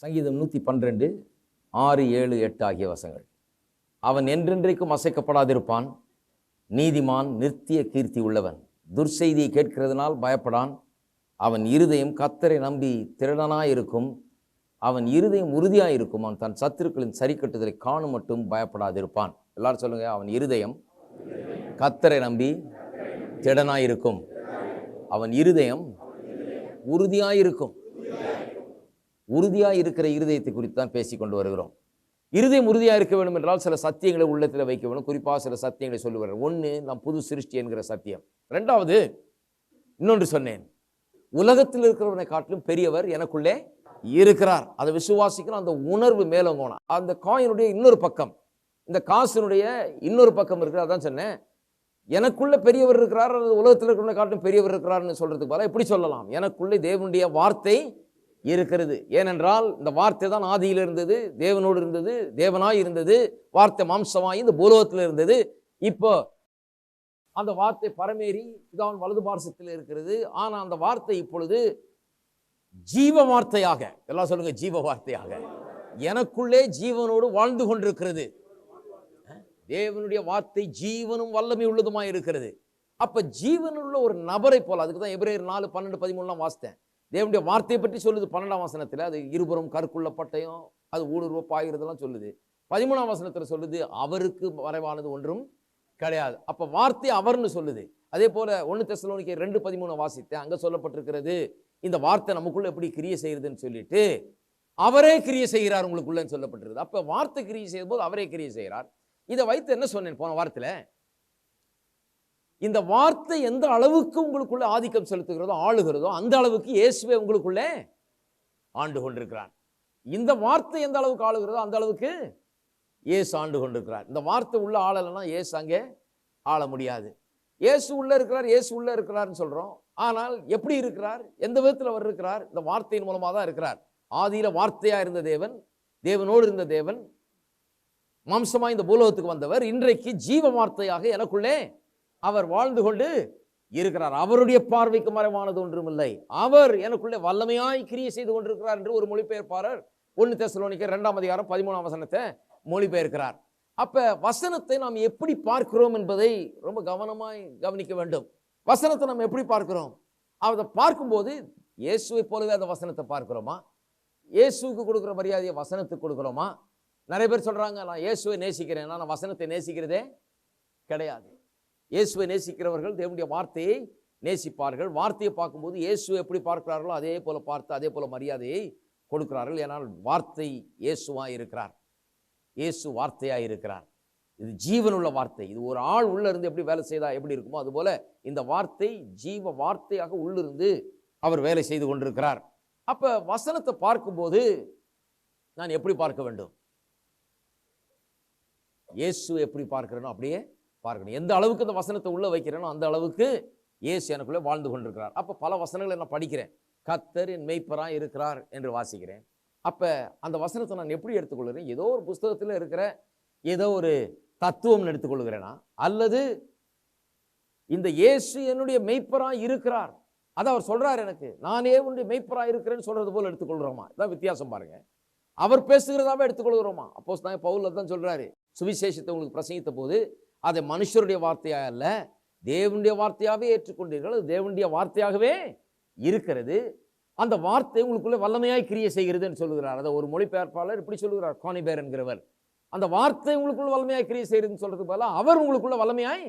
சங்கீதம் நூற்றி பன்னிரெண்டு ஆறு ஏழு எட்டு ஆகிய வசங்கள் அவன் என்றென்றைக்கும் அசைக்கப்படாதிருப்பான். நீதிமான் நித்திய கீர்த்தி உள்ளவன். துர்செய்தியை கேட்கிறதுனால் பயப்படான். அவன் இருதயம் கத்தரை நம்பி திருடனாயிருக்கும் அவன் இருதயம் உறுதியாயிருக்கும். அவன் தன் சத்துருக்களின் சரிக்கட்டுதலை காணும் மட்டும் பயப்படாதிருப்பான். எல்லாரும் சொல்லுங்க அவன் இருதயம் கத்தரை நம்பி திடனாயிருக்கும். அவன் இருதயம் உறுதியாயிருக்கும். உறுதியாக இருக்கிற இருதயத்தை குறித்து தான் பேசி கொண்டு வருகிறோம். இருதயம் உறுதியாக இருக்க வேண்டும் என்றால் சில சத்தியங்களை உள்ளத்தில் வைக்க வேண்டும் குறிப்பாக சில சத்தியங்களை சொல்லுவார். ஒன்று நாம் புது சிருஷ்டி என்கிற சத்தியம். ரெண்டாவது இன்னொன்று சொன்னேன். உலகத்தில் இருக்கிறவனை காட்டிலும் பெரியவர் எனக்குள்ளே இருக்கிறார். அதை விசுவாசிக்கணும் அந்த உணர்வு மேலோங்கணும் அந்த காயினுடைய இன்னொரு பக்கம். இந்த காசினுடைய இன்னொரு பக்கம் இருக்கிற அதான் சொன்னேன். எனக்குள்ள பெரியவர் இருக்கிறார். அல்லது உலகத்தில் இருக்கிறவனை காட்டிலும் பெரியவர் இருக்கிறார்னு சொல்கிறதுக்கு பதிலாக எப்படி சொல்லலாம். எனக்குள்ளே தேவனுடைய வார்த்தை இருக்கிறது. ஏனென்றால் இந்த வார்த்தை தான் ஆதியில் இருந்தது தேவனோடு இருந்தது தேவனாய் இருந்தது வார்த்தை மாம்சமாய் இந்த பூலோகத்தில் இருந்தது. இப்போ அந்த வார்த்தை பரமேறி இதான் வலது பாரசத்தில் இருக்கிறது. ஆனால் அந்த வார்த்தை இப்பொழுது ஜீவ வார்த்தையாக எல்லாம் சொல்லுங்க ஜீவ வார்த்தையாக எனக்குள்ளே ஜீவனோடு வாழ்ந்து கொண்டிருக்கிறது. தேவனுடைய வார்த்தை ஜீவனும் வல்லமை உள்ளதுமாய் இருக்கிறது. அப்போ ஜீவனுள்ள ஒரு நபரை போல அதுக்கு தான் எப்ரேர் நாலு பன்னெண்டு பதிமூணுலாம் வாசித்தேன். தேவனுடைய வார்த்தையை பற்றி சொல்லுது பன்னெண்டாம் வசனத்தில். அது இருபுறம் கற்குள்ள பட்டயம் அது ஊடுருவ பாய்கிறதெல்லாம் சொல்லுது. பதிமூணாம் வசனத்தில் சொல்லுது அவருக்கு மறைவானது ஒன்றும் கிடையாது. அப்போ வார்த்தை அவர்னு சொல்லுது. அதே போல் ஒன்று தெசலோனிக்கை ரெண்டு பதிமூணு வாசித்தேன் அங்கே சொல்லப்பட்டிருக்கிறது இந்த வார்த்தை நமக்குள்ளே எப்படி கிரியை செய்கிறதுன்னு சொல்லிட்டு அவரே கிரியை செய்கிறார் உங்களுக்குள்ளேன்னு சொல்லப்பட்டிருக்குது. அப்போ வார்த்தை கிரியை செய்யும் போது அவரே கிரியை செய்கிறார். இதை வைத்து என்ன சொன்னேன் போன வாரத்தில்? இந்த வார்த்தை எந்த அளவுக்கு உங்களுக்குள்ளே ஆதிக்கம் செலுத்துகிறதோ ஆளுகிறதோ அந்த அளவுக்கு இயேசுவே உங்களுக்குள்ளே ஆண்டு கொண்டிருக்கிறார். இந்த வார்த்தை எந்த அளவுக்கு ஆளுகிறதோ அந்த அளவுக்கு இயேசு ஆண்டு கொண்டிருக்கிறார். இந்த வார்த்தை உள்ள ஆளலைன்னா இயேசு அங்கே ஆள முடியாது. இயேசு உள்ளே இருக்கிறார் இயேசு உள்ளே இருக்கிறார்னு சொல்கிறோம் ஆனால் எப்படி இருக்கிறார்? எந்த விதத்தில் அவர் இருக்கிறார்? இந்த வார்த்தையின் மூலமாக தான் இருக்கிறார். ஆதியில் வார்த்தையாக இருந்த தேவன் தேவனோடு இருந்த தேவன் மாம்சமாக இந்த பூலோகத்துக்கு வந்தவர். இன்றைக்கு ஜீவ வார்த்தையாக எனக்குள்ளே அவர் வாழ்ந்து கொண்டு இருக்கிறார். அவருடைய பார்வைக்கு மறைவானது ஒன்றுமில்லை. அவர் எனக்குள்ளே வல்லமையாய் கிரியை செய்து கொண்டிருக்கிறார் என்று ஒரு மொழிபெயர்ப்பாளர் ஒன்று தெசலோனிக்க ரெண்டாம் அதிகாரம் பதிமூணாம் வசனத்தை மொழிபெயர்க்கிறார். அப்போ வசனத்தை நாம் எப்படி பார்க்கிறோம் என்பதை ரொம்ப கவனமாய் கவனிக்க வேண்டும். வசனத்தை நாம் எப்படி பார்க்கிறோம்? அதை பார்க்கும்போது இயேசுவை போலவே அந்த வசனத்தை பார்க்கிறோமா? இயேசுவுக்கு கொடுக்குற மரியாதையை வசனத்துக்கு கொடுக்குறோமா? நிறைய பேர் சொல்கிறாங்க நான் இயேசுவை நேசிக்கிறேன். நான் வசனத்தை நேசிக்கிறதே கிடையாது. இயேசுவை நேசிக்கிறவர்கள் தேவனுடைய வார்த்தையை நேசிப்பார்கள். வார்த்தையை பார்க்கும்போது இயேசு எப்படி பார்க்கிறார்களோ அதே போல் பார்த்து அதே போல் மரியாதையை கொடுக்கிறார்கள். ஏனால் வார்த்தை இயேசுவாக இருக்கிறார். இயேசு வார்த்தையாக இருக்கிறார். இது ஜீவனுள்ள வார்த்தை. இது ஒரு ஆள் உள்ளிருந்து எப்படி வேலை செய்தா எப்படி இருக்குமோ அதுபோல் இந்த வார்த்தை ஜீவ வார்த்தையாக உள்ளிருந்து அவர் வேலை செய்து கொண்டிருக்கிறார். அப்போ வசனத்தை பார்க்கும்போது நான் எப்படி பார்க்க வேண்டும்? இயேசு எப்படி பார்க்கிறேனோ அப்படியே பார்க்கணும். எந்த அளவுக்கு இந்த வசனத்தை உள்ளே வைக்கிறேனோ அந்த அளவுக்கு இயேசு எனக்குள்ளே வாழ்ந்து கொண்டிருக்கிறார். அப்போ பல வசனங்களை நான் படிக்கிறேன். கத்தர் என் மெய்ப்பராக இருக்கிறார் என்று வாசிக்கிறேன். அப்போ அந்த வசனத்தை நான் எப்படி எடுத்துக்கொள்கிறேன்? ஏதோ ஒரு புஸ்தகத்தில் இருக்கிற ஏதோ ஒரு தத்துவம்னு எடுத்துக்கொள்கிறேனா? அல்லது இந்த இயேசு என்னுடைய மெய்ப்பராக இருக்கிறார். அதை அவர் சொல்கிறார் எனக்கு. நானே உன்னுடைய மெய்ப்பராக இருக்கிறேன்னு சொல்றது போல எடுத்துக்கொள்கிறோமா? இதான் வித்தியாசம் பாருங்க. அவர் பேசுகிறதாவே எடுத்துக்கொள்கிறோமா? அப்போ தான் பவுலில் தான் சொல்றாரு. சுவிசேஷத்தை உங்களுக்கு பிரசங்கித்த போது அதை மனுஷருடைய வார்த்தையாக அல்ல தேவனுடைய வார்த்தையாகவே ஏற்றுக்கொண்டீர்கள். அது தேவனுடைய வார்த்தையாகவே இருக்கிறது. அந்த வார்த்தை உங்களுக்குள்ளே வல்லமையாய் கிரியை செய்கிறதுன்னு சொல்லுகிறார். அதை ஒரு மொழிபெயர்ப்பாளர் இப்படி சொல்லுகிறார் கோணிபேர் என்கிறவர். அந்த வார்த்தை உங்களுக்குள்ள வல்லமையாய் கிரியை செய்கிறதுன்னு சொல்கிறதுக்கு பதிலாக அவர் உங்களுக்குள்ள வல்லமையாய்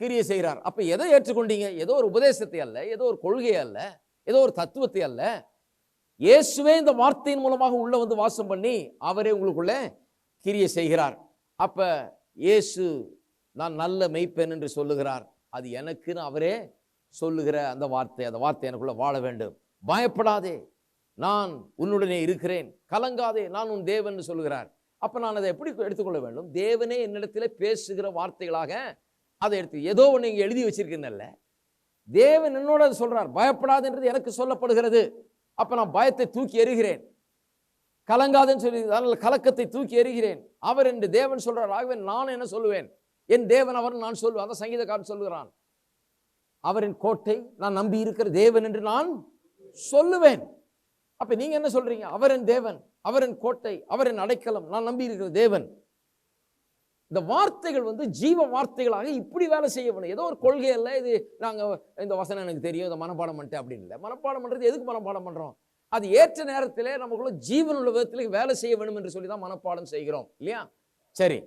கிரியை செய்கிறார். அப்போ எதை ஏற்றுக்கொண்டீங்க? ஏதோ ஒரு உபதேசத்தை அல்ல ஏதோ ஒரு கொள்கையை அல்ல ஏதோ ஒரு தத்துவத்தை அல்ல. இயேசுவே இந்த வார்த்தையின் மூலமாக உள்ளே வந்து வாசம் பண்ணி அவரே உங்களுக்குள்ளே கிரியை செய்கிறார். அப்போ இயேசு நான் நல்ல மெய்ப்பேன் என்று சொல்லுகிறார். அது எனக்குன்னு அவரே சொல்லுகிற அந்த வார்த்தை அந்த வார்த்தை எனக்குள்ள வாழ வேண்டும். பயப்படாதே. நான் உன்னுடனே இருக்கிறேன். கலங்காதே. நான் உன் தேவன் சொல்லுகிறார். அப்போ நான் அதை எப்படி எடுத்துக்கொள்ள வேண்டும்? தேவனே என்னிடத்தில் பேசுகிற வார்த்தைகளாக அதை எடுத்து ஏதோ ஒன்று இங்கே எழுதி வச்சிருக்கீங்கல்ல தேவன் என்னோட அதை சொல்றார். பயப்படாதுன்றது எனக்கு சொல்லப்படுகிறது. அப்போ நான் பயத்தை தூக்கி எறிகிறேன். கலங்காதுன்னு சொல்லி அதனால் கலக்கத்தை தூக்கி எறிகிறேன். அவர் என்று தேவன் சொல்கிறார் ஆகவே நான் என்ன சொல்லுவேன்? என் தேவன் அவர் நான் சொல்லுவேன் அதை சங்கீதக்காரன் சொல்லுகிறான். அவரின் கோட்டை நான் நம்பி இருக்கிற தேவன் என்று நான் சொல்லுவேன். அப்ப நீங்க என்ன சொல்றீங்க? அவரின் தேவன் அவரின் கோட்டை அவரின் அடைக்கலம் நான் நம்பி இருக்கிற தேவன். இந்த வார்த்தைகள் வந்து ஜீவ வார்த்தைகளாக இப்படி வேலை செய்ய வேணும். ஏதோ ஒரு கொள்கை அல்ல இது நாங்கள் இந்த வசனம் எனக்கு தெரியும் இதை மனப்பாடம் பண்ணிட்டேன் அப்படின்னு இல்லை. மனப்பாடம் பண்ணுறது எதுக்கு மனப்பாடம் பண்ணுறோம் அது ஏற்ற நேரத்திலே நமக்குள்ள ஜீவனுள்ள விதத்தில் வேலை செய்ய வேணும் என்று சொல்லி தான் மனப்பாடம் செய்கிறோம் இல்லையா? சரி.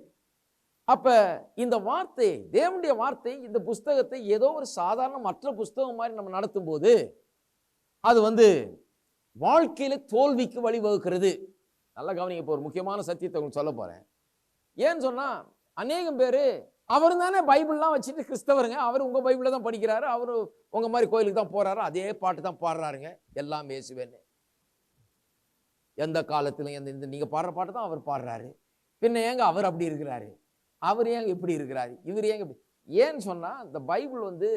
அப்போ இந்த வார்த்தை தேவனுடைய வார்த்தை இந்த புஸ்தகத்தை ஏதோ ஒரு சாதாரண மற்ற புஸ்தகம் மாதிரி நம்ம நடத்தும் போது அது வந்து வாழ்க்கையில் தோல்விக்கு வழிவகுக்கிறது. நல்லா கவனிங்க இப்போ ஒரு முக்கியமான சத்தியத்தை உங்களுக்கு சொல்ல போகிறேன் ஏன்னு சொன்னால் அநேகம் பேர் அவர் தானே பைபிள்லாம் வச்சுட்டு கிறிஸ்தவருங்க. அவர் உங்கள் பைபிளில் தான் படிக்கிறாரு. அவர் உங்கள் மாதிரி கோயிலுக்கு தான் போகிறாரு அதே பாட்டு தான் பாடுறாருங்க. எல்லாம் பேசுவேன்னு எந்த காலத்திலும் எந்த இந்த நீங்கள் பாடுற பாட்டு தான் அவர் பாடுறாரு. பின்ன ஏங்க அவர் அப்படி இருக்கிறாரு? அவர் ஏன் எப்படி இருக்கிறார்? இவர் ஏங்க எப்படி ஏன்னு சொன்னால் இந்த பைபிள் வந்து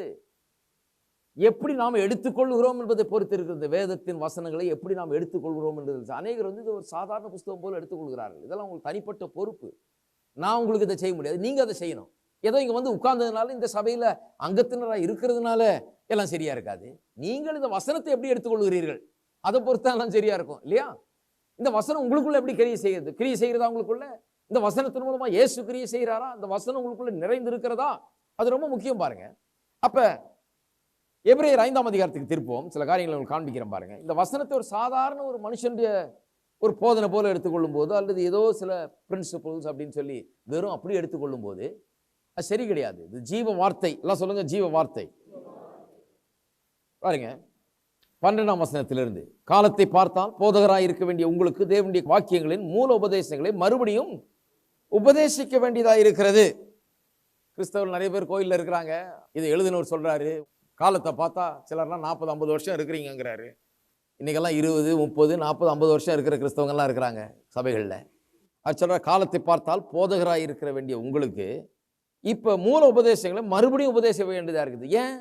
எப்படி நாம் எடுத்துக்கொள்கிறோம் என்பதை பொறுத்து இருக்கிறது வேதத்தின் வசனங்களை எப்படி நாம் எடுத்துக்கொள்கிறோம் என்பது அநேகர் வந்து இது ஒரு சாதாரண புஸ்தகம் போல எடுத்துக்கொள்கிறார்கள். இதெல்லாம் உங்களுக்கு தனிப்பட்ட பொறுப்பு. நான் உங்களுக்கு இதை செய்ய முடியாது. நீங்கள் அதை செய்யணும். ஏதோ இங்கே வந்து உட்கார்ந்ததுனால இந்த சபையில் அங்கத்தினராக இருக்கிறதுனால எல்லாம் சரியாக இருக்காது. நீங்கள் இந்த வசனத்தை எப்படி எடுத்துக்கொள்கிறீர்கள்? அதை பொறுத்தா எல்லாம் சரியாக இருக்கும் இல்லையா? இந்த வசனம் உங்களுக்குள்ள எப்படி கிரியை செய்கிறது கிரியை செய்கிறதா உங்களுக்குள்ள? இந்த வசனத்தின் மூலமா இயேசு கிரியை செய்கிறாரா? அந்த வசனம் உங்களுக்குள்ள நிறைந்து இருக்கிறதா அது ரொம்ப முக்கியம் பாருங்க. அப்ப எப்ரேயர் ஐந்தாம் அதிகாரத்துக்கு திருப்போம். சில காரியங்களை உங்களுக்கு காண்பிக்கிறேன் பாருங்க. இந்த வசனத்தை ஒரு சாதாரண ஒரு மனுஷனுடைய ஒரு போதனை போல எடுத்துக்கொள்ளும் போது அல்லது ஏதோ சில பிரின்சிபல்ஸ் அப்படின்னு சொல்லி வெறும் அப்படி எடுத்துக்கொள்ளும் போது அது சரி கிடையாது. இது ஜீவ வார்த்தை. எல்லாம் சொல்லுங்க ஜீவ வார்த்தை. பாருங்க. பன்னெண்டாம் வசனத்திலிருந்து காலத்தை பார்த்தால் போதகராக இருக்க வேண்டிய உங்களுக்கு தேவனுடைய வாக்கியங்களின் மூல உபதேசங்களை மறுபடியும் உபதேசிக்க வேண்டியதாக இருக்கிறது. கிறிஸ்தவர் நிறைய பேர் கோயிலில் இருக்கிறாங்க. இதை எழுதினவர் சொல்கிறாரு காலத்தை பார்த்தா சிலர்லாம் நாற்பது ஐம்பது வருஷம் இருக்கிறீங்கிறாரு இன்றைக்கெல்லாம் இருபது முப்பது நாற்பது ஐம்பது வருஷம் இருக்கிற கிறிஸ்தவங்கள்லாம் இருக்கிறாங்க சபைகளில். அது சொல்கிற காலத்தை பார்த்தால் போதகராக இருக்கிற வேண்டிய உங்களுக்கு இப்போ மூல உபதேசங்களை மறுபடியும் உபதேசிக்க வேண்டியதாக இருக்குது. ஏன்?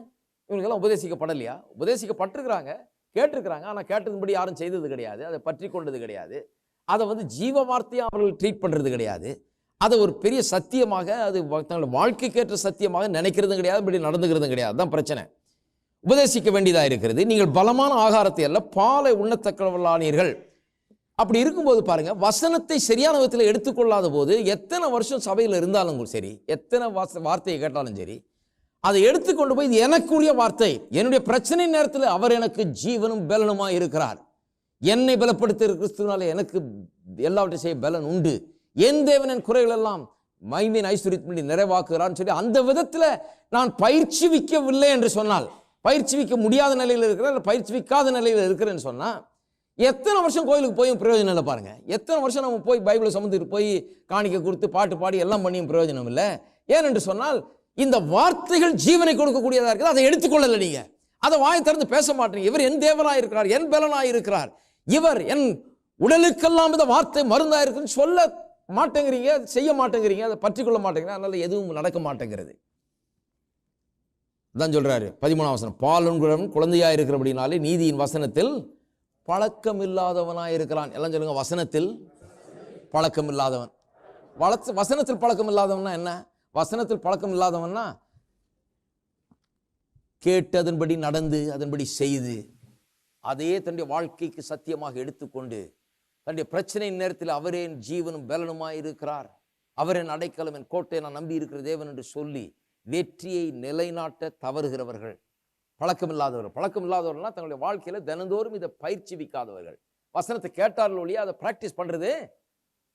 இவங்களுக்கெல்லாம் உபதேசிக்கப்படலையா? உபதேசிக்கப்பட்டிருக்கிறாங்க கேட்டிருக்கிறாங்க. ஆனால் கேட்டதுபடி யாரும் செய்தது கிடையாது. அதை பற்றி கொண்டது கிடையாது. அதை வந்து ஜீவ வார்த்தையாக அவர்கள் ட்ரீட் பண்ணுறது கிடையாது. அதை ஒரு பெரிய சத்தியமாக அது தங்களோட வாழ்க்கைக்கேற்ற சத்தியமாக நினைக்கிறதும் கிடையாது இப்படி நடந்துக்கிறதும் கிடையாது. தான் பிரச்சனை. உபதேசிக்க வேண்டியதாக இருக்கிறது. நீங்கள் பலமான ஆகாரத்தை அல்ல பாலை உண்ணத்தக்கவளானீர்கள். அப்படி இருக்கும்போது பாருங்கள் வசனத்தை சரியான விதத்தில் எடுத்துக்கொள்ளாத போது எத்தனை வருஷம் சபையில் இருந்தாலும் சரி எத்தனை வாச வார்த்தையை கேட்டாலும் சரி அதை எடுத்துக்கொண்டு போய் இது எனக்குரிய வார்த்தை. என்னுடைய பிரச்சனை நேரத்தில் அவர் எனக்கு ஜீவனும் பலனுமா இருக்கிறார். என்னை பலப்படுத்த கிறிஸ்துவனால எனக்கு எல்லாவற்றையும் செய்ய பலன் உண்டு. என் தேவனின் குறைகளெல்லாம் குறைகள் எல்லாம் மைமீன் ஐஸ்வர்யத்தின்படி நிறைவாக்குகிறான்னு சொல்லி அந்த விதத்தில் நான் பயிற்சி விக்கவில்லை என்று சொன்னால் பயிற்சி விக்க முடியாத நிலையில் இருக்கிறேன் இல்லை பயிற்சி விக்காத நிலையில் இருக்கிறேன்னு சொன்னால் எத்தனை வருஷம் கோயிலுக்கு போயும் பிரயோஜனம் இல்லை பாருங்கள் எத்தனை வருஷம் நம்ம போய் பைபிளை சுமந்துட்டு போய் காணிக்க கொடுத்து பாட்டு பாடி எல்லாம் பண்ணியும் பிரயோஜனம் இல்லை. ஏனென்று சொன்னால் இந்த வார்த்தைகள் ஜீவனை கொடுக்கக்கூடியதாக இருக்குது அதை எடுத்துக்கொள்ளலை நீங்கள் அதை வாய் திறந்து பேச மாட்டேங்க. இவர் என் தேவனாக இருக்கிறார் என் பலனாக இருக்கிறார். இவர் என் உடலுக்கெல்லாம் இந்த வார்த்தை மருந்தாக இருக்குன்னு சொல்ல மாட்டேங்கிறீங்க செய்ய மாட்டேங்கிறீங்க அதை பற்றிக்கொள்ள மாட்டேங்கிறீங்க அதனால் எதுவும் நடக்க மாட்டேங்கிறது. தான் சொல்கிறாரு பதிமூணாம் வசனம். குழந்தையாக இருக்கிற அப்படின்னாலே நீதியின் வசனத்தில் பழக்கம் இல்லாதவனாக இருக்கிறான். எல்லாம் சொல்லுங்கள் வசனத்தில் பழக்கம் இல்லாதவன் வளச வசனத்தில் பழக்கம் இல்லாதவன்னா என்ன? வசனத்தில் பழக்கம் இல்லாதவன்னா கேட்டு அதன்படி நடந்து அதன்படி செய்து அதையே தன்னுடைய வாழ்க்கைக்கு சத்தியமாக எடுத்துக்கொண்டு தன்னுடைய பிரச்சனை நேரத்தில் அவரே என் ஜீவனும் பலனுமாய் இருக்கிறார். அவர் என் அடைக்கலம் என் கோட்டை நான் நம்பி இருக்கிற தேவன் என்று சொல்லி வெற்றியை நிலைநாட்ட தவறுகிறவர்கள். பழக்கமில்லாதவர்கள். பழக்கமில்லாதவர்கள்னா தங்களுடைய வாழ்க்கையில தினந்தோறும் இதை பயிற்சி விக்காதவர்கள் வசனத்தை கேட்டார்கள் ஒழிய அதை ப்ராக்டிஸ் பண்ணுறது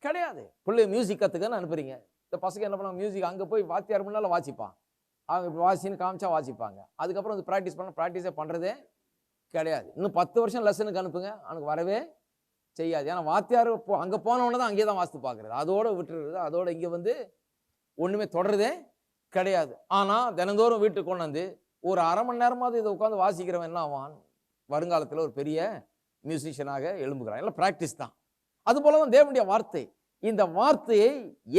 கிடையாது. பிள்ளை மியூசிக் கற்றுக்கன்னு அனுப்புறீங்க. இந்த பசங்க என்ன பண்ணுவாங்க? மியூசிக் அங்கே போய் வாத்தியார் முன்னால் வாசிப்பான். அவங்க இப்படி வாசின்னு காமிச்சா வாசிப்பாங்க. அதுக்கப்புறம் வந்து ப்ராக்டிஸ் பண்ண ப்ராக்டிஸே பண்ணுறதே கிடையாது. இன்னும் பத்து வருஷம் லெசனுக்கு அனுப்புங்க. அவனுக்கு வரவே செய்யாது. ஏன்னா வாத்தியார் போ அங்கே போனவொடனே தான் அங்கேயே தான் வாஸ்து பார்க்குறது. அதோட விட்டுறது அதோடு இங்கே வந்து ஒன்றுமே தொடருதே கிடையாது. ஆனால் தினந்தோறும் வீட்டுக்கு கொண்டாந்து ஒரு அரை மணி நேரமாவது இதை உட்காந்து வாசிக்கிறவன் என்ன ஆவான்? வருங்காலத்தில் ஒரு பெரிய மியூசிஷியனாக எழும்புகிறான். எல்லாம் ப்ராக்டிஸ் தான். அதுபோல தான் தேவனுடைய வார்த்தை. இந்த வார்த்தையை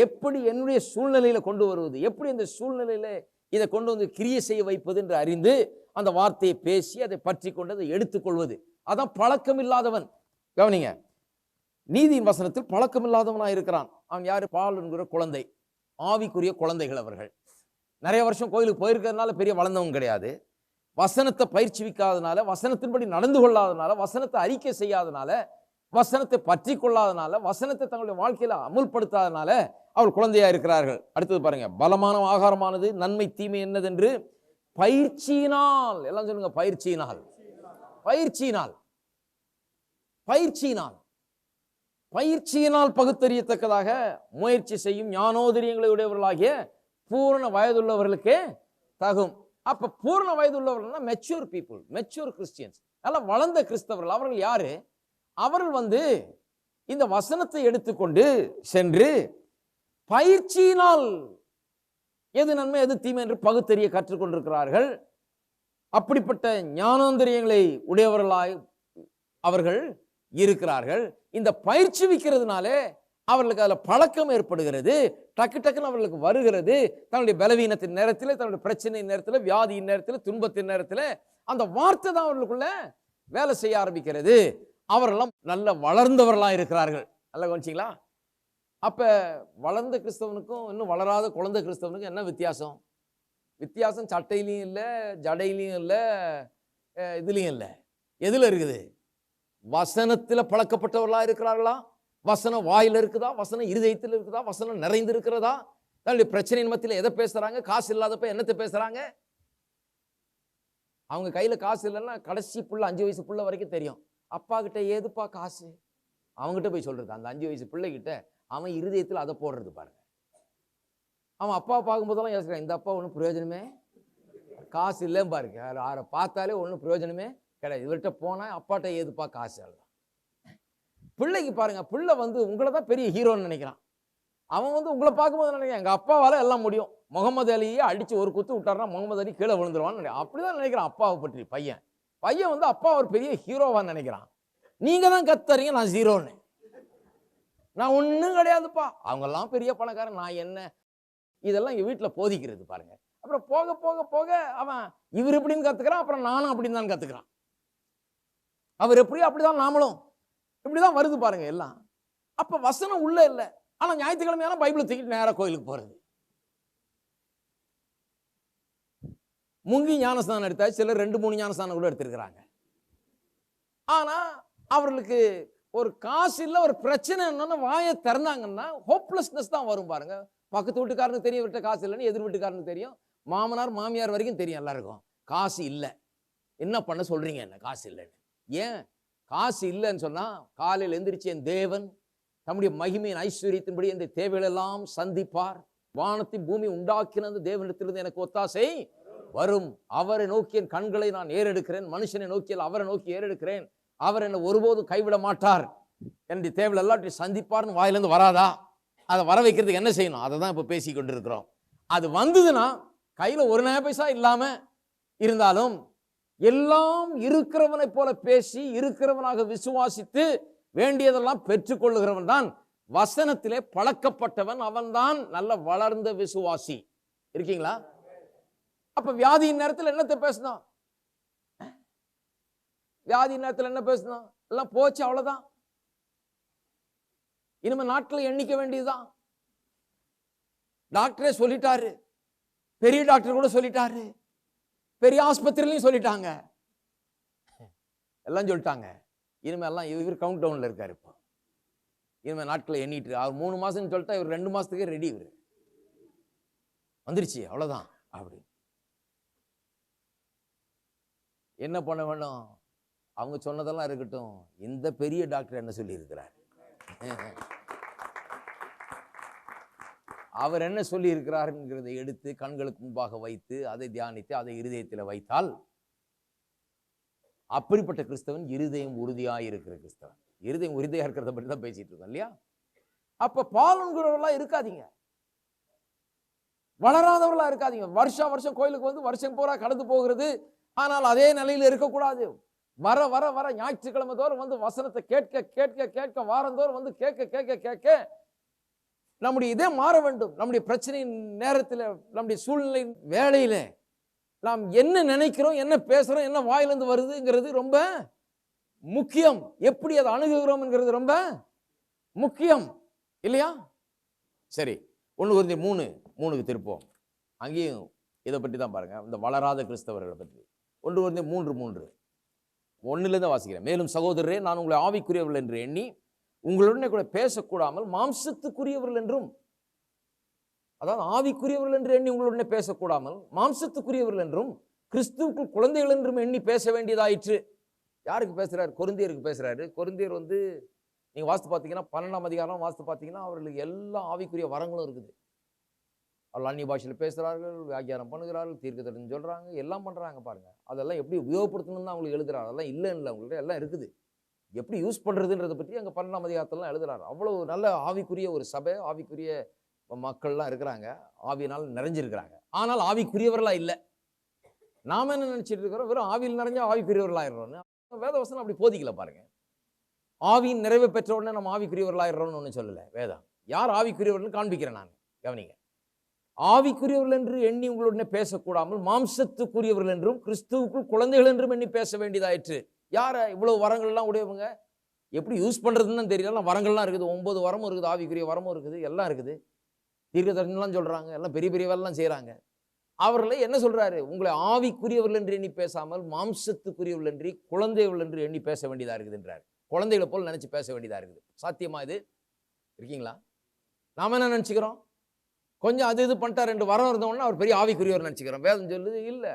எப்படி என்னுடைய சூழ்நிலையில் கொண்டு வருவது? எப்படி இந்த சூழ்நிலையில் இதை கொண்டு வந்து கிரியை செய்ய வைப்பது என்று அறிந்து அந்த வார்த்தையை பேசி அதை பற்றி கொண்டு அதை எடுத்துக்கொள்வது அதான் பழக்கம் இல்லாதவன் கவனிங்க. நீதியின் வசனத்தில் பழக்கம் இல்லாதவனாக இருக்கிறான். அவன் யாரு? பால் என்கிற குழந்தை. ஆவிக்குரிய குழந்தைகள் அவர்கள். நிறைய வருஷம் கோயிலுக்கு போயிருக்கிறதுனால பெரிய வளர்ந்தவங்க கிடையாது. வசனத்தை பயிற்சிவிக்காதனால வசனத்தின்படி நடந்து கொள்ளாதனால வசனத்தை அறிக்கை செய்யாதனால வசனத்தை பற்றி கொள்ளாதனால வசனத்தை தங்களுடைய வாழ்க்கையில் அமுல்படுத்தாதனால அவள் குழந்தையா இருக்கிறார்கள். அடுத்தது பாருங்க பலமான ஆகாரமானது நன்மை தீமை என்னதென்று? பயிற்சியினால். எல்லாம் சொல்லுங்க பயிற்சியினால். பயிற்சியினால். பயிற்சியினால். பயிற்சியினால் பகுத்தறியத்தக்கதாக முயற்சி செய்யும் ஞானோதரியங்களை உடையவர்களாகிய பூரண வயதுள்ளவர்களுக்கு தகும். அப்போ பூரண வயதுள்ளவர்கள்னா மெச்சூர் பீப்புள் மெச்சூர் கிறிஸ்டியன்ஸ் நல்லா வளர்ந்த கிறிஸ்தவர்கள். அவர்கள் யாரு? அவர்கள் வந்து இந்த வசனத்தை எடுத்துக்கொண்டு சென்று பயிற்சியினால் எது நன்மை எது தீமை என்று பகுத்தறிய கற்றுக்கொண்டிருக்கிறார்கள். அப்படிப்பட்ட ஞானோந்திரியங்களை உடையவர்களாய் அவர்கள் இருக்கிறார்கள். இந்த பயிற்சி விற்கிறதுனாலே அவர்களுக்கு அதில் பழக்கம் ஏற்படுகிறது. டக்கு டக்குன்னு அவர்களுக்கு வருகிறது. தன்னுடைய பலவீனத்தின் நேரத்தில் தன்னுடைய பிரச்சனை நேரத்தில் வியாதியின் நேரத்தில் துன்பத்தின் நேரத்தில் அந்த வார்த்தை தான் அவர்களுக்குள்ள வேலை செய்ய ஆரம்பிக்கிறது. அவரெல்லாம் நல்ல வளர்ந்தவர்களாக இருக்கிறார்கள். நல்லா கவனிச்சிங்களா? அப்போ வளர்ந்த கிறிஸ்தவனுக்கும் இன்னும் வளராத குழந்தை கிறிஸ்தவனுக்கும் என்ன வித்தியாசம்? வித்தியாசம் சட்டையிலையும் இல்லை ஜடையிலையும் இல்லை இதுலேயும் இல்லை. எதில் இருக்குது? வசனத்தில் பழக்கப்பட்டவர்களாக இருக்கிறார்களா? வசனம் வாயில் இருக்குதா? வசனம் இருதயத்தில் இருக்குதா? வசனம் நிறைந்து இருக்கிறதா தன்னுடைய பிரச்சனையின் மத்தியில் எதை பேசுகிறாங்க காசு இல்லாதப்ப என்னத்தை பேசுகிறாங்க அவங்க கையில் காசு இல்லைன்னா கடைசி புள்ள அஞ்சு வயசு புள்ள வரைக்கும் தெரியும். அப்பா கிட்ட ஏதுப்பா காசு? அவங்ககிட்ட போய் சொல்கிறது அந்த அஞ்சு வயசு பிள்ளைகிட்ட அவன் இருதயத்தில் அதை போடுறது பாருங்க. அவன் அப்பா பார்க்கும்போதெல்லாம் யோசிக்கிறான் இந்த அப்பா ஒன்றும் பிரயோஜனமே? காசு இல்லைன்னு பாருங்க. அவரை- அவரை பார்த்தாலே ஒன்றும் பிரயோஜனமே கிடையாது. இவர்கிட்ட போனால் அப்பாட்ட ஏதுப்பா காசு அவ்வளோதான் பிள்ளைக்கு பாருங்க பிள்ளை வந்து உங்களை தான் பெரிய ஹீரோன்னு நினைக்கிறான். அவன் வந்து உங்களை பார்க்கும்போது நினைக்கிறான்? எங்கள் அப்பாவால் எல்லாம் முடியும். முகமது அலியை அடித்து ஒரு குத்து விட்டார்னா முகமது அலி கீழே விழுந்துருவான்னு நினை அப்படிதான் நினைக்கிறான் அப்பாவை பற்றி பையன். பையன் வந்து அப்பா ஒரு பெரிய ஹீரோவான்னு நினைக்கிறான். நீங்கள் தான் கத்துறீங்க நான் ஜீரோன்னு. நான் ஒன்றும் கிடையாதுப்பா. அவங்கெல்லாம் பெரிய பணக்காரன் நான் என்ன? இதெல்லாம் எங்கள் வீட்டில் போதிக்கிறது பாருங்க. அப்புறம் போக போக போக அவன் இவர் இப்படின்னு கத்துக்கிறான் அப்புறம் நானும் அப்படின்னு தான் கத்துக்கிறான். அவர் எப்படியோ அப்படிதான் நாமளும். இப்படிதான் வருது பாருங்க எல்லாம். அப்ப வசனம் உள்ள இல்லை. ஆனா ஞாயிற்றுக்கிழமையான பைபிளை தூக்கிட்டு நேராக கோயிலுக்கு போறது. முங்கி ஞானஸ்தானம் எடுத்தா சிலர் ரெண்டு மூணு ஞானஸ்தானம் கூட எடுத்திருக்கிறாங்க. ஆனா அவர்களுக்கு ஒரு காசு இல்லை ஒரு பிரச்சனை என்னன்னு வாயை திறந்தாங்கன்னா ஹோப்லெஸ்னஸ் தான் வரும் பாருங்க. பக்கத்து வீட்டுக்காரனுக்கு தெரியும் விட்ட காசு இல்லைன்னு எதிர் வீட்டுக்காரனுக்கு தெரியும். மாமனார் மாமியார் வரைக்கும் தெரியும் எல்லாருக்கும். காசு இல்லை. என்ன பண்ண சொல்றீங்க என்ன? காசு இல்லைன்னு. ஏன்? காசு இல்லைன்னு சொன்னால் காலையில் எந்திரிச்சு என் தேவன் தம்முடைய மகிமையின் ஐஸ்வர்யத்தின்படி இந்த தேவைகளெல்லாம் சந்திப்பார். வானத்தின் பூமி உண்டாக்கின அந்த தேவனிடத்திலிருந்து எனக்கு ஒத்தாசை வரும். அவரை நோக்கி என் கண்களை நான் ஏறெடுக்கிறேன். மனுஷனை நோக்கியால் அவரை நோக்கி ஏறெடுக்கிறேன். அவர் என்னை ஒருபோதும் கைவிட மாட்டார். என்னுடைய தேவையில் எல்லாத்தையும் சந்திப்பார்னு வாயிலேருந்து வராதா? அதை வர வைக்கிறதுக்கு என்ன செய்யணும்? அதை தான் இப்போ பேசி கொண்டிருக்கிறோம். அது வந்ததுன்னா கையில் ஒரு நய பைசா இல்லாமல் இருந்தாலும் எல்லாம் இருக்கிறவனைப் போல பேசி இருக்கிறவனாக விசுவாசித்து வேண்டியதெல்லாம் பெற்றுக்கொள்ளுகிறவன் தான். வசனத்திலே பழக்கப்பட்டவன் அவன்தான் நல்ல வளர்ந்த விசுவாசி. இருக்கீங்களா? அப்ப வியாதியின் நேரத்தில் என்னத்தை பேசினான்? வியாதியின் நேரத்தில் என்ன பேசினான்? எல்லாம் போச்சு அவ்வளவுதான். இனிமே நாட்களை எண்ணிக்க வேண்டியதுதான். டாக்டரே சொல்லிட்டாரு. பெரிய டாக்டர் கூட சொல்லிட்டாரு. பெரிய ஆஸ்பத்திரிலையும் சொல்லிட்டாங்க. எல்லாம் சொல்லிட்டாங்க. இனிமே இவர் கவுண்ட் டவுனில் இருக்கார் இப்போ. இனிமேல் நாட்களை எண்ணிட்டு அவர் மூணு மாதம்னு சொல்லிட்டா இவர் ரெண்டு மாதத்துக்கே ரெடி இவர். வந்துருச்சு அவ்வளோதான் அப்படி. என்ன பண்ண வேணும்? அவங்க சொன்னதெல்லாம் இருக்கட்டும். இந்த பெரிய டாக்டர் என்ன சொல்லியிருக்கிறார்? அவர் என்ன சொல்லி இருக்கிறாருங்கிறதை எடுத்து கண்களுக்கு முன்பாக வைத்து அதை தியானித்து அதை இருதயத்தில் வைத்தால் அப்படிப்பட்ட கிறிஸ்தவன் இருதயம் உறுதியாக இருக்கிற கிறிஸ்தவன். இருதயம் உறுதியாக இருக்கிறத பற்றி தான் பேசிட்டு இருக்கோம் இல்லையா? அப்ப பாலுங்கிறவர்களாக இருக்காதீங்க. வளராதவர்களா இருக்காதீங்க. வருஷம் வருஷம் கோயிலுக்கு வந்து வருஷம் பூரா கடந்து போகிறது. ஆனால் அதே நிலையில் இருக்கக்கூடாது. வர வர வர ஞாயிற்றுக்கிழமை தோறும் வந்து வசனத்தை கேட்க கேட்க கேட்க வாரந்தோறும் வந்து கேட்க கேட்க கேட்க நம்முடைய இதே மாற வேண்டும். நம்முடைய பிரச்சனையின் நேரத்தில் நம்முடைய சூழ்நிலை வேலையில் நாம் என்ன நினைக்கிறோம் என்ன பேசுகிறோம் என்ன வாயிலிருந்து வருதுங்கிறது ரொம்ப முக்கியம். எப்படி அதை அணுகுகிறோம்ங்கிறது ரொம்ப முக்கியம். இல்லையா? சரி ஒன்று குறைந்த மூணு மூணுக்கு திருப்போம். அங்கேயும் இதை பற்றி தான் பாருங்கள் இந்த வளராத கிறிஸ்தவர்களை பற்றி. ஒன்று குறைந்த மூன்று மூன்று. ஒன்றுலேருந்து வாசிக்கிறேன். மேலும் சகோதரரே நான் உங்களை ஆவிக்குரியவர்கள் என்று எண்ணி உங்களுடனே கூட பேசக்கூடாமல் மாம்சத்துக்குரியவர்கள் என்றும் அதாவது ஆவிக்குரியவர்கள் என்று எண்ணி உங்களுடனே பேசக்கூடாமல் மாம்சத்துக்குரியவர்கள் என்றும் கிறிஸ்துவுக்குள் குழந்தைகள் என்றும் எண்ணி பேச வேண்டியதாயிற்று. யாருக்கு பேசுகிறார் கொருந்தியருக்கு பேசுகிறாரு கொருந்தியர் வந்து நீங்கள் வாஸ்து பார்த்தீங்கன்னா பன்னெண்டாம் அதிகாரம் வாஸ்து பார்த்தீங்கன்னா அவர்களுக்கு எல்லா ஆவிக்குரிய வரங்களும் இருக்குது. அவர்கள் அந்நிய பாஷையில் பேசுகிறார்கள் வியாக்கியானம் பண்ணுகிறார்கள் தீர்க்கதரிசனம் சொல்கிறாங்க எல்லாம் பண்ணுறாங்க பாருங்கள் அதெல்லாம் எப்படி உபயோகப்படுத்தணும்னு தான் அவங்களுக்கு எழுதுகிறார் அதெல்லாம் இல்லைன்னு இல்லை அவங்கள்ட்ட எல்லாம் இருக்குது. எப்படி யூஸ் பண்ணுறதுன்றதை பற்றி அங்கே பன்னெண்டாம் அதிகாரத்திலாம் எழுதுறாரு. அவ்வளோ நல்ல ஆவிக்குரிய ஒரு சபை ஆவிக்குரிய மக்கள்லாம் இருக்கிறாங்க. ஆவியினால் நிறைஞ்சிருக்கிறாங்க. ஆனால் ஆவிக்குரியவர்களா இல்லை. நாம என்ன நினச்சிட்டு இருக்கிறோம்? வெறும் ஆவியில் நிறைஞ்ச ஆவிக்குரியவர்களாயிடுறோன்னு வேதவசனம் அப்படி போதிக்கல பாருங்க. ஆவியின் நிறைவு பெற்ற உடனே நம்ம ஆவிக்குரியவர்களாயிடுறோம்னு ஒன்றும் சொல்லலை வேதம். யார் ஆவிக்குரியவர்கள்னு காண்பிக்கிறேன் நான். கவனிங்க. ஆவிக்குரியவர்கள் என்று எண்ணி உங்களுடனே பேசக்கூடாமல் மாம்சத்துக்குரியவர்கள் என்றும் கிறிஸ்துவுக்குள் குழந்தைகள் என்றும் எண்ணி பேச வேண்டியதாயிற்று. யார் இவ்வளோ வரங்கள்லாம் உடையவங்க? எப்படி யூஸ் பண்ணுறதுன்னு தெரியல வரங்கள்லாம் இருக்குது. ஒம்பது வரமும் இருக்குது. ஆவிக்குரிய வரமும் இருக்குது. எல்லாம் இருக்குது. தீர்க்கதரிசனம்லாம் சொல்கிறாங்க எல்லாம் பெரிய பெரிய வேலைலாம் செய்கிறாங்க அவர்களை என்ன சொல்கிறாரு உங்களை ஆவிக்குரியவர்கள் என்று எண்ணி பேசாமல் மாம்சத்துக்குரியவர்கள் என்று குழந்தைகள் என்று எண்ணி பேச வேண்டியதாக இருக்குதுன்றார் குழந்தைகளை போல் நினச்சி பேச வேண்டியதாக இருக்குது. சாத்தியமா இது? இருக்கீங்களா? நாம் என்ன நினச்சிக்கிறோம்? கொஞ்சம் அது இது பண்ணிட்டா ரெண்டு வரம் இருந்தோம்னா அவர் பெரிய ஆவிக்குரியவர் நினச்சிக்கிறோம் வேதம் சொல்லுது இல்லை.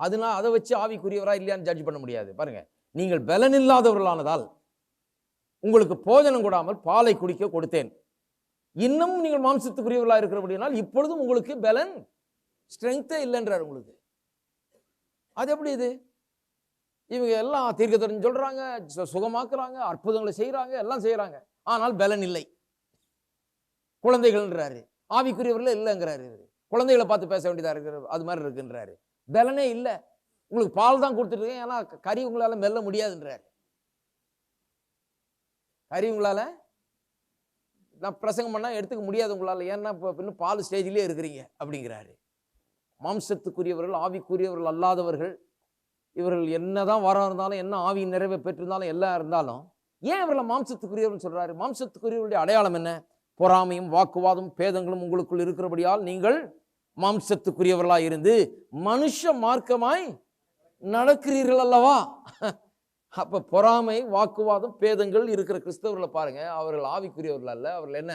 அதனால் அதை வச்சு ஆவிக்குரியவரா இல்லையான்னு ஜட்ஜ் பண்ண முடியாது. பாருங்க. நீங்கள் பலனில்லாதவர்களானதால் உங்களுக்கு போஜனம் கூடாமல் பாலை குடிக்க கொடுத்தேன். இன்னும் நீங்கள் மாம்சத்துக்குரியவர்களா இருக்கிறபடினால் இப்பொழுதும் உங்களுக்கு பலன் ஸ்ட்ரென்த்தே இல்லைன்றார் உங்களுக்கு. அது எப்படி இது? இவங்க எல்லாம் தீர்க்கதரிசனம் சொல்றாங்க சுகமாக்குறாங்க அற்புதங்களை செய்கிறாங்க எல்லாம் செய்கிறாங்க ஆனால் பலன் இல்லை. குழந்தைகள்ன்றாரு. ஆவிக்குரியவர்களே இல்லைங்கிறாரு குழந்தைகளை பார்த்து பேச வேண்டியதாக இருக்கிற அது மாதிரி இருக்குன்றாரு. பலனே இல்லை. உங்களுக்கு பால் தான் கொடுத்துட்ருக்கேன் ஏன்னா கறி உங்களால் மெல்ல முடியாதுன்றார். கறி உங்களால் நான் பிரசங்கம் பண்ணால் எடுத்துக்க முடியாது உங்களால். ஏன்னா இப்போ இன்னும் பால் ஸ்டேஜ்லேயே இருக்கிறீங்க அப்படிங்கிறாரு. மாம்சத்துக்குரியவர்கள் ஆவிக்குரியவர்கள் அல்லாதவர்கள் இவர்கள் என்னதான் வரம் இருந்தாலும் என்ன ஆவி நிறைவை பெற்றிருந்தாலும் எல்லாம் இருந்தாலும் ஏன் இவர்களை மாம்சத்துக்குரியவர்கள் சொல்கிறாரு மாம்சத்துக்குரியவருடைய அடையாளம் என்ன? பொறாமையும் வாக்குவாதம் பேதங்களும் உங்களுக்குள் இருக்கிறபடியால் நீங்கள் மாம்சத்துக்குரியவர்களாக இருந்து மனுஷ மார்க்கமாய் நடக்கிறீர்கள் அல்லவா? அப்போ பொறாமை வாக்குவாதம் பேதங்கள் இருக்கிற கிறிஸ்தவர்களை பாருங்கள் அவர்கள் ஆவிக்குரியவர்கள் அல்ல. அவர்கள் என்ன?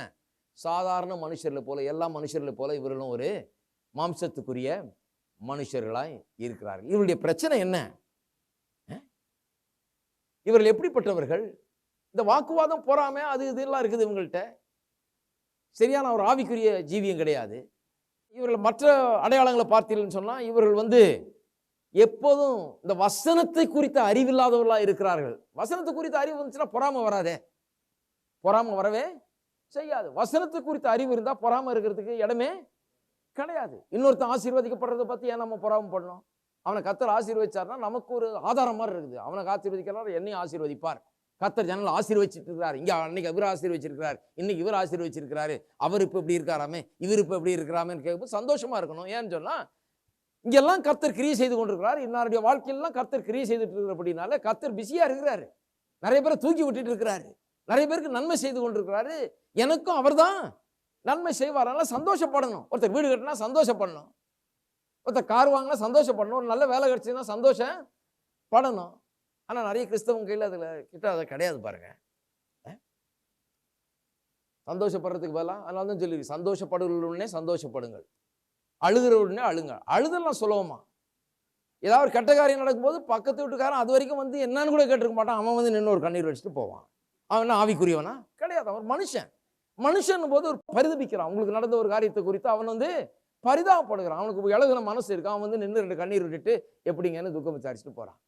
சாதாரண மனுஷர்களை போல எல்லா மனுஷர்களை போல இவர்களும் ஒரு மாம்சத்துக்குரிய மனுஷர்களாய் இருக்கிறார்கள். இவருடைய பிரச்சனை என்ன? இவர்கள் எப்படிப்பட்டவர்கள்? இந்த வாக்குவாதம் பொறாமை அது இதெல்லாம் இருக்குது இவங்கள்ட்ட. சரியான ஒரு ஆவிக்குரிய ஜீவியம் கிடையாது. இவர்கள் மற்ற அடையாளங்களை பார்த்தீங்கன்னு சொன்னால் இவர்கள் வந்து எப்போதும் இந்த வசனத்தை குறித்த அறிவில்லாதவர்களாக இருக்கிறார்கள். வசனத்தை குறித்த அறிவு வந்துச்சுன்னா பொறாம வராதே. பொறாம வரவே செய்யாது. வசனத்தை குறித்த அறிவு இருந்தால் பொறாம இருக்கிறதுக்கு இடமே கிடையாது. இன்னொருத்தன் ஆசீர்வதிக்கப்படுறதை பற்றி ஏன் நம்ம பொறாம பண்ணணும் அவனை கத்தர் ஆசீர்வதிச்சார்னா நமக்கு ஒரு ஆதாரம் மாதிரி இருக்குது. அவனை ஆசீர்வதிக்கிறார் என்னையும் ஆசீர்வதிப்பார். கத்தர் ஜனங்கள் ஆசீர்வச்சிட்டு இருக்கிறார் இங்கே அன்னைக்கு இவர் ஆசீர்வச்சிருக்கிறார். இன்னைக்கு இவர் ஆசீர்வச்சிருக்கிறாரு. அவர் இப்போ இப்படி இருக்காராமே? இவர் இப்போ இப்படி இருக்கிறாமேன்னு கேட்கும்போது சந்தோஷமா இருக்கணும். ஏன்னு சொன்னால் இங்கெல்லாம் கர்த்தர் கிரியை செய்து கொண்டிருக்கிறார். இன்னாருடைய வாழ்க்கையெல்லாம் கர்த்தர் கிரியை செய்துட்டு இருக்கிறபடினால கர்த்தர் பிஸியாக இருக்கிறாரு. நிறைய பேரை தூக்கி விட்டுட்டு இருக்கிறாரு. நிறைய பேருக்கு நன்மை செய்து கொண்டிருக்கிறாரு. எனக்கும் அவர் தான் நன்மை செய்வார் சந்தோஷப்படணும். ஒருத்தர் வீடு கட்டினா சந்தோஷப்படணும். ஒருத்தர் கார் வாங்கினா சந்தோஷப்படணும். ஒரு நல்ல வேலை கிடைச்சதுன்னா சந்தோஷம் படணும் ஆனால் நிறைய கிறிஸ்தவங்க கையில் அதில் கிட்ட அதை கிடையாது பாருங்க. சந்தோஷப்படுறதுக்கு பதிலாக அதனால தான் சொல்லி சந்தோஷப்படுகிறவுடனே சந்தோஷப்படுங்கள். அழுகிற உடனே அழுங்க. அழுதெல்லாம் சுலபமா ஏதாவது ஒரு கெட்ட காரியம் நடக்கும்போது பக்கத்து வீட்டுக்காரன் அது வரைக்கும் வந்து என்னன்னு கூட கேட்டிருக்க மாட்டான். அவன் வந்து நின்று ஒரு கண்ணீர் வச்சுட்டு போவான். அவன் என்ன ஆவிக்குரியவனா? கிடையாது. அவன் ஒரு மனுஷன். மனுஷன் போது ஒரு பரிதபிக்கிறான். அவங்களுக்கு நடந்த ஒரு காரியத்தை குறித்து அவன் வந்து பரிதாபப்படுகிறான். அவனுக்கு இழகுன மனசு இருக்கு. அவன் வந்து நின்று ரெண்டு கண்ணீர் விட்டுட்டு எப்படிங்கன்னு துக்கம் விசாரிச்சுட்டு போகிறான்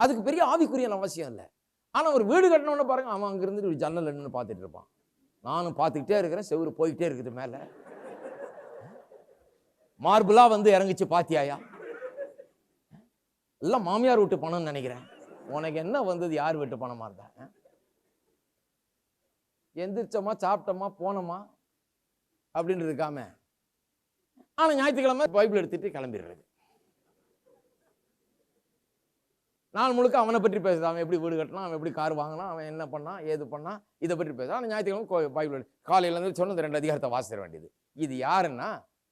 அதுக்கு பெரிய ஆவிக்குரிய அவசியம் இல்லை. ஆனால் ஒரு வீடு கட்டணும்னு பாருங்க. அவன் அங்கேருந்து ஜன்னல் நின்று பார்த்துட்டு இருப்பான். நானும் பார்த்துக்கிட்டே இருக்கிறேன். செவுரு போய்கிட்டே இருக்குது மேலே. மார்பிளாக வந்து இறங்குச்சு பாத்தியாயா? எல்லாம் மாமியார் வீட்டு பணம்னு நினைக்கிறேன். உனக்கு என்ன வந்தது? யார் வீட்டு பணமா இருந்தா? எந்திரிச்சோமா சாப்பிட்டோமா போனோமா? அப்படின்னு இருக்காம. ஆனால் ஞாயிற்றுக்கிழமை பைபிள் எடுத்துட்டு கிளம்பிடுறது. நாள் முழுக்க அவனை பற்றி பேசுது அவன் எப்படி வீடு கட்டினான் அவன் எப்படி கார் வாங்கினான் அவன் என்ன பண்ணான் ஏது பண்ணான் இதை பற்றி பேசுகிறான் ஆனால் ஞாயிற்றுக்கிழமை பைபிள் எடு இருந்து சொன்ன ரெண்டு அதிகாரத்தை வாசிட வேண்டியது. இது யாருன்னா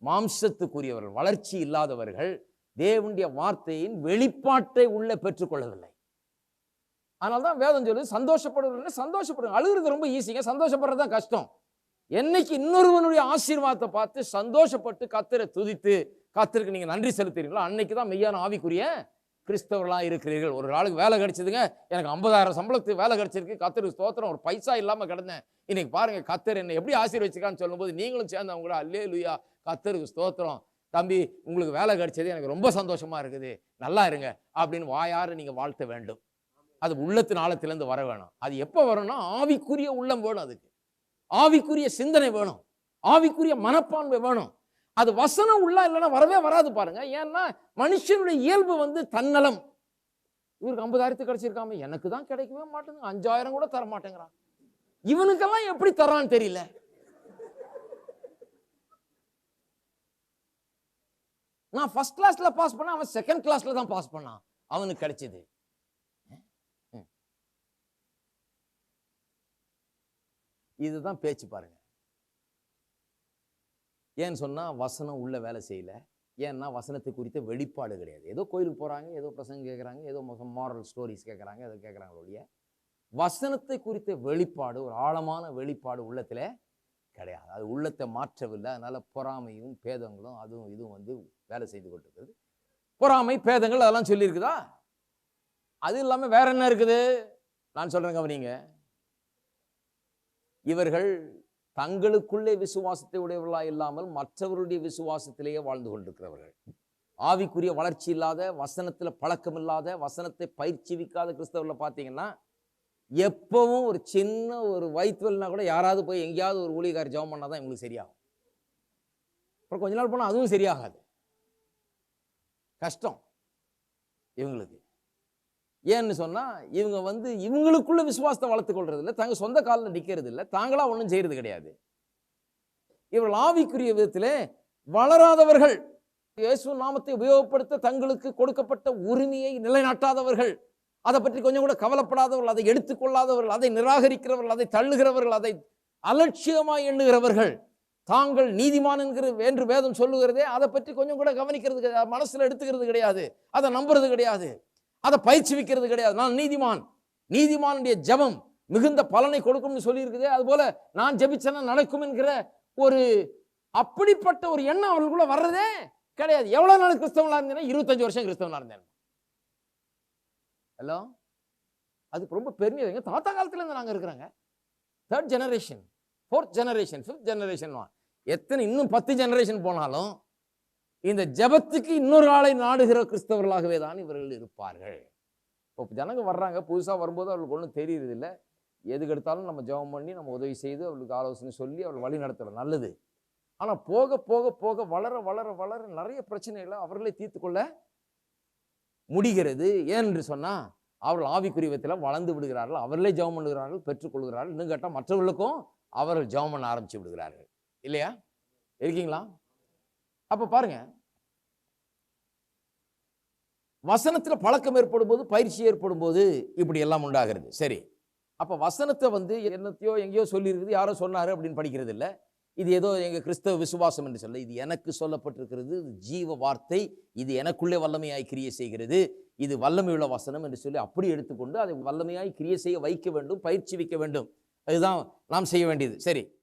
மாம்சத்துக்குரியவர்கள் வளர்ச்சி இல்லாதவர்கள் தேவனுடைய வார்த்தையின் வெளிப்பாட்டை உள்ள பெற்றுக்கொள்ளவில்லை. அதனால தான் வேதம் சொல்லுது சந்தோஷப்படுறது சந்தோஷப்படுங்க. அழுகிறது ரொம்ப ஈஸிங்க சந்தோஷப்படுறது தான் கஷ்டம். என்னைக்கு இன்னொருவனுடைய ஆசீர்வாதத்தை பார்த்து சந்தோஷப்பட்டு கத்தரை துதித்து கத்திருக்கு நீங்கள் நன்றி செலுத்துறீங்களோ அன்னைக்கு தான் மெய்யான ஆவிக்குரிய கிறிஸ்தவர்களாக இருக்கிறீர்கள். ஒரு நாளுக்கு வேலை கிடைச்சதுங்க எனக்கு ஐம்பதாயிரம் சம்பளத்துக்கு வேலை கிடைச்சிருக்கு கத்தருக்கு ஸ்தோத்திரம் ஒரு பைசா இல்லாமல் கிடந்தேன். இன்னைக்கு பாருங்க கத்தர் என்னை எப்படி ஆசீர்வச்சிருக்கான்னு சொல்லும்போது நீங்களும் சேர்ந்து அவங்க கூட அல்லே லுயா கத்தருக்கு ஸ்தோத்திரம். தம்பி உங்களுக்கு வேலை கிடைச்சது எனக்கு ரொம்ப சந்தோஷமாக இருக்குது. நல்லா இருங்க அப்படின்னு வாயார நீங்கள் வாழ்த்த வேண்டும். அது உள்ளத்தின் ஆழத்திலேருந்து வர வேணும். அது எப்போ வரும்னா ஆவிக்குரிய உள்ளம் வேணும் அதுக்கு. ஆவிக்குரிய சிந்தனை வேணும். ஆவிக்குரிய மனப்பான்மை வேணும். அது வசனம் உள்ள இல்லைன்னா வரவே வராது பாருங்க. ஏன்னா மனுஷனுடைய இயல்பு வந்து தன்னலம். இவருக்கு ஐம்பதாயிரத்து கிடைச்சிருக்காம. எனக்கு தான் கிடைக்கவே மாட்டேங்குது. அஞ்சாயிரம் கூட தர மாட்டேங்கிறான் இவனுக்கெல்லாம் எப்படி தரான்னு தெரியல. நான் ஃபர்ஸ்ட் கிளாஸ்ல பாஸ் பண்ண அவன் செகண்ட் கிளாஸ்ல தான் பாஸ் பண்ணான். அவனுக்கு கிடைச்சது. இதுதான் பேச்சு பாருங்க. ஏன்னு சொன்னா வசனம் உள்ள வேலை செய்யல. ஏன்னா வசனத்தை குறித்த வெளிப்பாடு கிடையாது. ஏதோ கோயிலுக்கு போறாங்க ஏதோ பிரசங்க கேட்குறாங்க ஏதோ மாரல் ஸ்டோரிஸ் கேட்குறாங்க ஏதோ கேட்குறாங்களோடைய வசனத்தை குறித்த வெளிப்பாடு ஒரு ஆழமான வெளிப்பாடு உள்ளத்தில் கிடையாது. அது உள்ளத்தை மாற்றவில்லை. அதனால் பொறாமையும் பேதங்களும் அதுவும் இதுவும் வந்து வேலை செய்து கொண்டிருக்குது பொறாமை பேதங்கள் அதெல்லாம் சொல்லியிருக்குதா? அது இல்லாமல் வேற என்ன இருக்குது? நான் சொல்றேன் கவனிங்க. இவர்கள் தங்களுக்குள்ளே விசுவாசத்தை உடையவர்களா இல்லாமல் மற்றவருடைய விசுவாசத்திலேயே வாழ்ந்து கொண்டிருக்கிறவர்கள். ஆவிக்குரிய வளர்ச்சி இல்லாத வசனத்தில் பழக்கம் இல்லாத வசனத்தை பயிற்சிவிக்காத கிறிஸ்தவர்களை பார்த்தீங்கன்னா எப்பவும் ஒரு சின்ன ஒரு வயிற்றுவல்னா கூட யாராவது போய் எங்கேயாவது ஒரு ஊழியக்காரி ஜெபம் பண்ணாதான் இவங்களுக்கு சரியாகும். அப்புறம் கொஞ்ச நாள் போனால் அதுவும் சரியாகாது. கஷ்டம் இவங்களுக்கு. ஏன்னு சொன்னால் இவங்க வந்து இவங்களுக்குள்ள விசுவாசத்தை வளர்த்துக்கொள்றது இல்லை தங்க சொந்த காலில் நிற்கிறது இல்லை தாங்களாக ஒன்றும் செய்கிறது கிடையாது. இவர்கள் ஆவிக்குரிய விதத்தில் வளராதவர்கள். இயேசு நாமத்தை உபயோகப்படுத்த தங்களுக்கு கொடுக்கப்பட்ட உரிமையை நிலைநாட்டாதவர்கள். அதை பற்றி கொஞ்சம் கூட கவலைப்படாதவர்கள் அதை எடுத்துக்கொள்ளாதவர்கள் அதை நிராகரிக்கிறவர்கள் அதை தள்ளுகிறவர்கள் அதை அலட்சியமாக எண்ணுகிறவர்கள் தாங்கள் நீதிமான் என்கிற என்று வேதம் சொல்லுகிறதே அதை பற்றி கொஞ்சம் கூட கவனிக்கிறது கிடையாது. மனசில் எடுத்துக்கிறது கிடையாது. அதை நம்புறது கிடையாது. அதை பயிற்சிவிக்கிறது கிடையாது. நான் நீதிமான். நீதிமானுடைய ஜெபம் மிகுந்த பலனை கொடுக்கும்னு சொல்லியிருக்குதே அதுபோல நான் ஜபிச்சேன்னா நடக்கும் என்கிற ஒரு அப்படிப்பட்ட ஒரு எண்ணம் அவர்களுக்குள்ள வர்றதே கிடையாது. எவ்வளோ நாள் கிறிஸ்தவனாக இருந்தேன்னா இருபத்தஞ்சு வருஷம் கிறிஸ்தவனாக இருந்தேன். ஹலோ? அதுக்கு ரொம்ப பெருமைங்க தாத்தா காலத்துலேருந்து நாங்கள் இருக்கிறாங்க. Third generation fourth generation fifth generation எத்தனை இன்னும் பத்து ஜெனரேஷன் போனாலும் இந்த ஜெபத்துக்கு இன்னொரு ஆளை நாடுகிற கிறிஸ்தவர்களாகவே தான் இவர்கள் இருப்பார்கள். இப்போ ஜனங்க வர்றாங்க. புதுசாக வரும்போது அவளுக்கு ஒன்றும் தெரியறது எதுக்கு எடுத்தாலும் நம்ம ஜெபம் பண்ணி நம்ம உதவி செய்து அவளுக்கு ஆலோசனை சொல்லி அவள் வழி நடத்தலாம் நல்லது. ஆனால் போக போக போக வளர வளர வளர நிறைய பிரச்சனைகளை அவர்களே தீர்த்து கொள்ள முடிகிறது. ஏன் என்று சொன்னால் அவர்கள் ஆவிக்குரியவத்தில் வளர்ந்து விடுகிறார்கள் அவர்களே ஜெபம் பண்ணுகிறார்கள் பெற்றுக்கொள்கிறார்கள் இன்னும் கேட்டால் மற்றவர்களுக்கும் அவர்கள் ஜெபம் பண்ண ஆரம்பித்து விடுகிறார்கள். இல்லையா? இருக்கீங்களா? அப்போ பாருங்க. வசனத்தில் பழக்கம் ஏற்படும் போது பயிற்சி ஏற்படும் போது இப்படி எல்லாம் உண்டாகிறது. சரி. அப்போ வசனத்தை வந்து என்னத்தையோ எங்கேயோ சொல்லியிருக்குது யாரோ சொன்னார் அப்படின்னு படிக்கிறது இல்லை இது ஏதோ எங்கள் கிறிஸ்தவ விசுவாசம் என்று சொல்ல இது எனக்கு சொல்லப்பட்டிருக்கிறது. இது ஜீவ வார்த்தை. இது எனக்குள்ளே வல்லமையாய் கிரியை செய்கிறது. இது வல்லமையுள்ள வசனம் என்று சொல்லி அப்படி எடுத்துக்கொண்டு அதை வல்லமையாய் கிரியை செய்ய வைக்க வேண்டும் பயிற்சி வைக்க வேண்டும். அதுதான் நாம் செய்ய வேண்டியது. சரி.